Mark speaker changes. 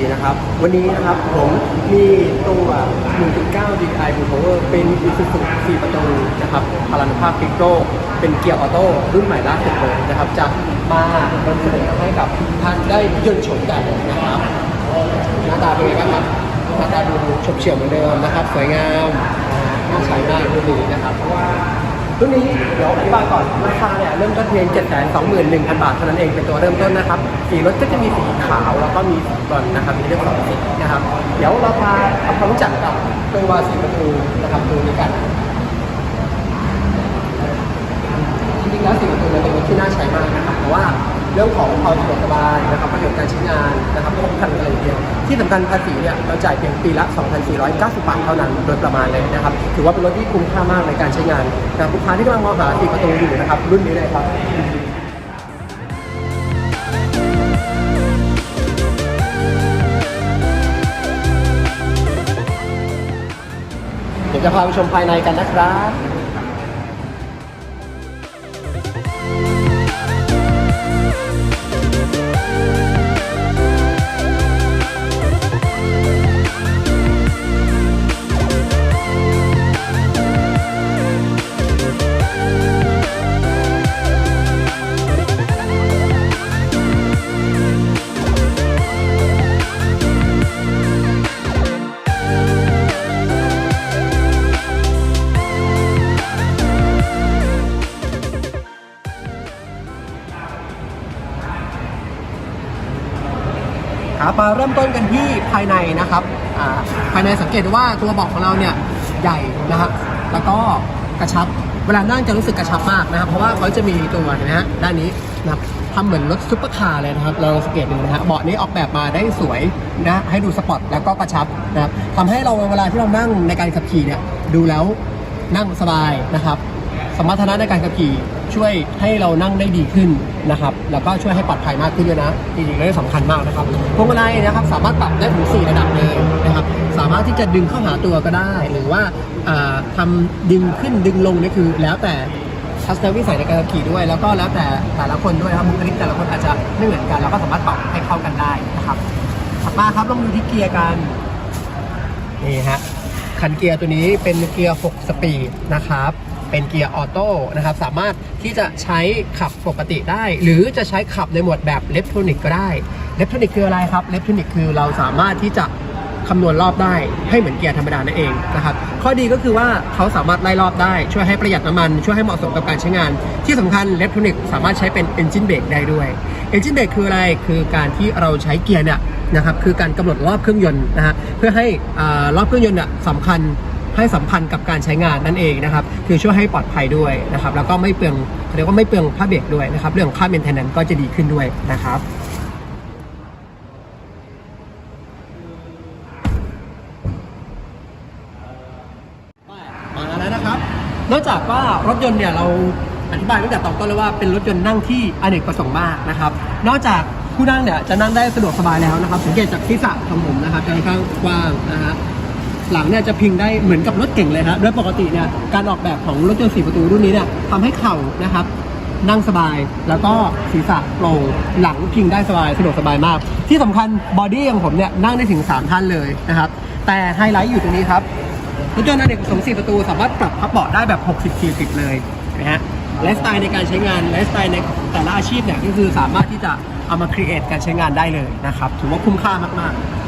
Speaker 1: ีนะครับ วันนี้นะครับผมมีตัว 1.9 DI Blue Power เป็น Isuzu 4 ประตูนะครับพลังภาพปิกโกเป็นเกียร์ออโต้รุ่นใหม่ล่าสุดเลยนะครับ จะมานำเสนอให้กับท่านได้ยนต์ชมกันนะครับ หน้าตาเป็นไงบ้างครับหน้าตาดูฉบเฉี่ยวเหมือนเดิมนะครับ สวยงามน่าใช้มากรุ่นนี้นะครับเพ รุ่นนี้เดี๋ยวอธิบายก่อนราคาเนี่ยเริ่มต้นเพียง 7 2 1 0 0 0 บาทเท่านั้นเองเป็นตัวเริ่มต้นนะครับ สีรถก็จะมีสีขาวแล้วก็มีสีบรอนซ์นะครับมีเรื่องของสีนะครับ เดี๋ยวเราพาทำความรู้จักกับตัวสีประตูนะครับตัวนี้กันจริงๆแล้วสีประตูเนี่ยเป็นรถที่น่าใช้มากนะครับเพราะว่า เรื่องของความสะดวกสบายนะครับประโยชน์การใช้งานนะครับครบครันกันเลยทีเดียวที่สำคัญภาษีเนี่ยเราจ่ายเพียงปีละ 2,490 บาทเท่านั้นโดยประมาณเลยนะครับถือว่าเป็นรถที่คุ้มค่ามากในการใช้งานนะครับลูกค้าที่กำลังมองหาสีประตูอยู่นะครับรุ่นนี้เลยครับเดี๋ยวจะพาไปชมภายในกันนะครับ มาเริ่มต้นกันที่ภายในนะครับอ่าภายในสังเกตว่าตัวเบาะของเราเนี่ยใหญ่นะครับแล้วก็กระชับเวลานั่งจะรู้สึกกระชับมากนะครับ เพราะว่าเขาจะมีตัวเห็นไหมฮะด้านนี้นะครับทำเหมือนรถซุปเปอร์คาร์เลยนะครับ เราสังเกตดูนะฮะเบาะนี้ออกแบบมาได้สวยนะให้ดูสปอร์ตแล้วก็กระชับนะครับทำให้เราเวลาที่เรานั่งในการขับขี่เนี่ยดูแล้วนั่งสบายนะครับ สมรรถนะในการขับขี่ ช่วยให้เรานั่งได้ดีขึ้นนะครับ แล้วก็ช่วยให้ปลอดภัยมากขึ้นด้วยนะจริงๆเรื่องสำคัญมากนะครับพวงมาลัยนะครับสามารถปรับได้ถึง4ระดับเลยนะครับ สามารถที่จะดึงเข้าหาตัวก็ได้ หรือว่าอ่าทำดึงขึ้นดึงลงนี่คือ แล้วแต่ทัศนวิสัยในการขี่ด้วย แล้วก็แล้วแต่แต่ละคนด้วยครับบุคลิกแต่ละคนอาจจะไม่เหมือนกันเราก็สามารถปรับให้เข้ากันได้นะครับถัดมาครับลองดูที่เกียร์กันนี่ฮะคันเกียร์ตัวนี้เป็นเกียร์ 6 สปีดนะครับ เป็นเกียร์ออโต้นะครับสามารถที่จะใช้ขับปกติได้ หรือจะใช้ขับในหมวดแบบเล็กทรอนิกก็ได้เล็กทรอนิกคืออะไรครับเล็กทรอนิกคือเราสามารถที่จะคำนวณรอบได้ให้เหมือนเกียร์ธรรมดานั่นเองนะครับข้อดีก็คือว่าเขาสามารถไล่รอบได้ช่วยให้ประหยัดน้ำมันช่วยให้เหมาะสมกับการใช้งาน ที่สำคัญเล็กทรอนิกสามารถใช้เป็น engine brake ได้ด้วย engine brake คืออะไรคือการที่เราใช้เกียร์เนี่ยนะครับคือการกำหนดรอบเครื่องยนต์นะฮะเพื่อให้อ่ารอบเครื่องยนต์เนี่ยสำคัญ ให้สัมพันธ์กับการใช้งานนั่นเองนะครับคือช่วยให้ปลอดภัยด้วยนะครับแล้วก็ไม่เปลืองเรียกว่าไม่เปลืองค่าเบรกด้วยนะครับเรื่องค่า maintenance ก็จะดีขึ้นด้วยนะครับมาแล้วนะครับนอกจากว่ารถยนต์เนี่ยเราอธิบายตั้งแต่ตอนต้นแล้วว่าเป็นรถยนต์นั่งที่อเนกประสงค์มากนะครับนอกจากผู้นั่งเนี่ยจะนั่งได้สะดวกสบายแล้วนะครับสังเกตจากที่สระของผมนะครับจะค่อนข้างกว้างนะฮะ หลังเนี่ยจะพิงได้เหมือนกับรถเก่งเลยครับโดยปกติเนี่ยการออกแบบของรถยนต์สี่ประตูรุ่นนี้เนี่ยทำให้เข่านะครับนั่งสบายแล้วก็ศีรษะโปร่งหลังพิงได้สบายสะดวกสบายมาก ที่สำคัญบอดี้ของผมเนี่ยนั่งได้ถึง 3 ท่านเลยนะครับ แต่ไฮไลท์อยู่ตรงนี้ครับรถยนต์อเนกประสงค์4ประตูสามารถปรับพับเบาะได้แบบ 60 40 เลยนะฮะไลฟ์สไตล์ในการใช้งานไลฟ์สไตล์ในแต่ละอาชีพเนี่ยก็คือสามารถที่จะเอามาครีเอทการใช้งานได้เลยนะครับถือว่าคุ้มค่ามากๆ